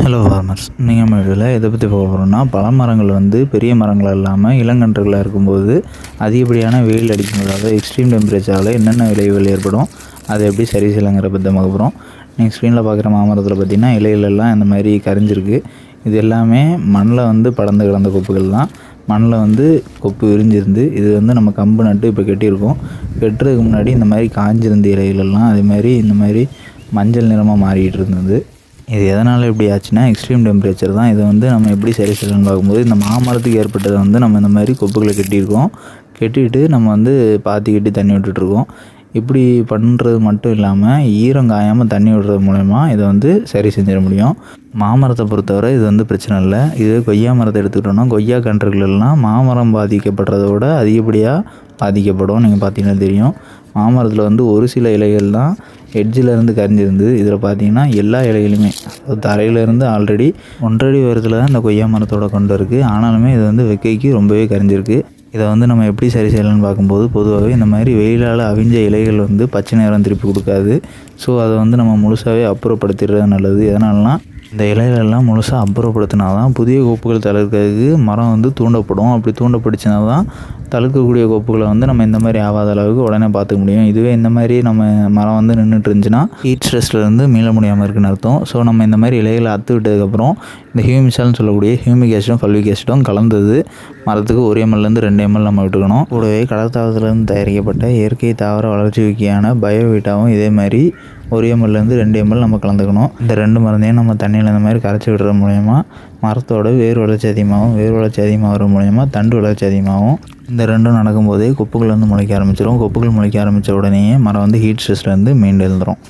Hello farmers நீங்கள் நம்ம எதை பற்றி போக போகிறோம்னா பல மரங்கள் வந்து பெரிய மரங்கள் இல்லாமல் இளங்கன்றுகளாக இருக்கும்போது அதிகப்படியான வெயில் அடிக்கும்போது அதாவது எக்ஸ்ட்ரீம் டெம்பரேச்சரால் என்னென்ன விளைவுகள் ஏற்படும் அதை எப்படி சரி செய்யலைங்கிற பற்றி பார்க்க போகிறோம் நீங்கள் ஸ்க்ரீனில் பார்க்குற மாமரத்தில் பார்த்தீங்கன்னா இலையிலெல்லாம் இந்த மாதிரி கரைஞ்சிருக்கு. இது எல்லாமே மண்ணில் வந்து படர்ந்து கிடந்த கொப்புகள் தான். மண்ணில் வந்து கொப்பு விரிஞ்சிருந்து இது வந்து நம்ம கம்பு நட்டு இப்போ கட்டியிருக்கோம். கட்டுறதுக்கு முன்னாடி இந்த மாதிரி காஞ்சிருந்த இலைகளெல்லாம் அதே மாதிரி இந்த மாதிரி மஞ்சள் நிறமாக மாறிக்கிட்டு இருந்தது. இது எதனால் இப்படி ஆச்சுன்னா எக்ஸ்ட்ரீம் டெம்பரேச்சர் தான். இதை வந்து நம்ம எப்படி சரி செய்யணும்னு பார்க்கும்போது இந்த மாமரத்துக்கு ஏற்பட்டதை வந்து நம்ம இந்த மாதிரி கொப்புகளை கட்டியிருக்கோம். கட்டிட்டு நம்ம வந்து பாத்தி கட்டி தண்ணி விட்டுட்ருக்கோம். இப்படி பண்ணுறது மட்டும் இல்லாமல் ஈரம் காயாமல் தண்ணி விடுறது மூலயமா இதை வந்து சரி செஞ்சிட முடியும். மாமரத்தை பொறுத்தவரை இது வந்து பிரச்சனை இல்லை. இது கொய்யா மரத்தை எடுத்துக்கிட்டோம்னா கொய்யா கன்றுகள்லாம் மாமரம் பாதிக்கப்படுறத விட அதிகப்படியாக பாதிக்கப்படும். நீங்கள் பார்த்தீங்கன்னா தெரியும். மாமரத்தில் வந்து ஒரு சில இலைகள் தான் எட்ஜிலேருந்து கரைஞ்சிருந்தது. இதில் பார்த்தீங்கன்னா எல்லா இலைகளுமே. தரையிலேருந்து ஆல்ரெடி ஒன்றடி உயரத்தில் தான் இந்த கொய்யா மரத்தோட கொண்டு இருக்குது ஆனாலுமே இது வந்து வெக்கைக்கு ரொம்பவே கரைஞ்சிருக்கு. இதை வந்து நம்ம எப்படி சரி செய்யலாம்னு பார்க்கும்போது பொதுவாகவே இந்த மாதிரி வெயிலால் அவிஞ்ச இலைகள் வந்து பச்சை நேரம் திருப்பி கொடுக்காது. ஸோ அதை வந்து நம்ம முழுசாகவே அப்புறப்படுத்திடுறது நல்லது. எதனாலனா இந்த இலைகளெல்லாம் முழுசாக அப்புறப்படுத்தினா தான் புதிய கோப்புகள் தளர்க்கிறதுக்கு மரம் வந்து தூண்டப்படும். அப்படி தூண்டப்படுச்சுனா தான் தளர்க்கக்கூடிய கோப்புகளை வந்து நம்ம இந்த மாதிரி ஆகாத அளவுக்கு உடனே பார்த்துக்க முடியும். இதுவே இந்த மாதிரி நம்ம மரம் வந்து நின்றுட்டு இருந்துச்சுன்னா ஹீட் ஸ்ட்ரெஸ்லேருந்து மீள முடியாமல் இருக்குன்னு அர்த்தம். ஸோ நம்ம இந்த மாதிரி இலைகளை அத்து விட்டதுக்கப்புறம் இந்த ஹியூமிசால்னு சொல்லக்கூடிய ஹியூமிக் ஆசிடும் ஃபல்விக் ஆசிடும் கலந்தது. மரத்துக்கு ஒரு எம்எல்லேருந்து ரெண்டு எம்எல் நம்ம விட்டுக்கணும் கூடவே கடற்தாவரத்துலேருந்து தயாரிக்கப்பட்ட இயற்கை தாவர வளர்ச்சி விக்கியான பயோவிட்டாவும் இதே மாதிரி ஒரு எம்எல்லேருந்து ரெண்டு எம்எல் நம்ம கலந்துக்கணும். இந்த ரெண்டு மருந்தையும் நம்ம தண்ணியில் இந்த மாதிரி கரைச்சி விடுறது மூலயமா மரத்தோட வேர் வளர்ச்சி அதிகமாகும். வேர் வளர்ச்சி அதிகமாகிற மூலயமா தண்டு வளர்ச்சி அதிகமாகும். இந்த ரெண்டும் நடக்கும்போதே கொப்புகள் வந்து முளைக்க ஆரம்பிச்சிடும் கொப்புகள் முளைக்க ஆரம்பித்த உடனேயே மரம் வந்து ஹீட் ஸ்ட்ரெஸ்லேருந்து மீண்டு எழுந்துரும்.